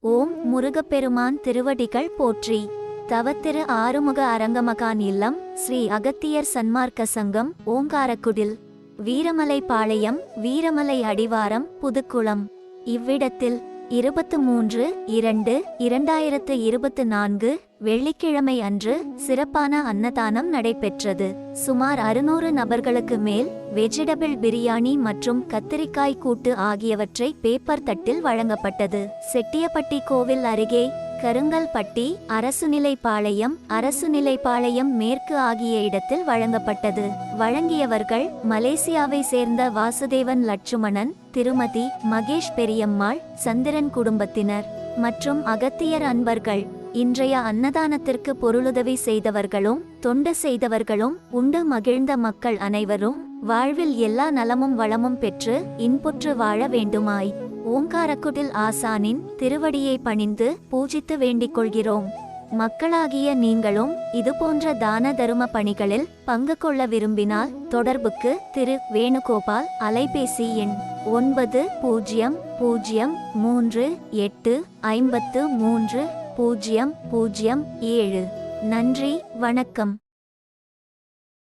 ஓம் முருகப்பெருமான் திருவடிகள் போற்றி. தவத்திரு ஆறுமுக அரங்கமகான் இல்லம் ஸ்ரீ அகத்தியர் சன்மார்க்க சங்கம் ஓங்காரக்குடில். வீரமலை பாளையம் வீரமலை அடிவாரம் புதுக்குளம். இவ்விடத்தில் இருபத்து மூன்று இரண்டு இரண்டாயிரத்து இருபத்து நான்கு வெள்ளிக்கிழமை அன்று சிறப்பான அன்னதானம் நடைபெற்றது. சுமார் அறுநூறு நபர்களுக்கு மேல் வெஜிடபிள் பிரியாணி மற்றும் கத்திரிக்காய் கூட்டு ஆகியவற்றை பேப்பர் தட்டில் வழங்கப்பட்டது. செட்டியப்பட்டி கோவில் அருகே கருங்கல்பட்டி அரசுநிலைப்பாளையம் அரசுநிலைப்பாளையம் மேற்கு ஆகிய இடத்தில் வழங்கப்பட்டது. வழங்கியவர்கள் மலேசியாவை சேர்ந்த வாசுதேவன் லட்சுமணன் திருமதி மகேஷ் பெரியம்மாள் சந்திரன் குடும்பத்தினர் மற்றும் அகத்தியர் அன்பர்கள். இன்றைய அன்னதானத்திற்கு பொருளுதவி செய்தவர்களும் தொண்டு செய்தவர்களும் உண்டு மகிழ்ந்த மக்கள் அனைவரும் வாழ்வில் எல்லா நலமும் வளமும் பெற்று இன்புற்று வாழ வேண்டுமாய். ஓங்காரக்குடில் ஆசானின் திருவடியை பணிந்து பூஜித்து வேண்டிக் கொள்கிறோம். மக்களாகிய நீங்களும் இதுபோன்ற தான தரும பணிகளில் பங்கு கொள்ள விரும்பினால் தொடர்புக்கு திரு. வேணுகோபால் அலைபேசி எண் ஒன்பது பூஜ்ஜியம் பூஜ்ஜியம் மூன்று எட்டு ஐம்பத்து மூன்று பூஜ்ஜியம் பூஜ்ஜியம் ஏழு. நன்றி வணக்கம்.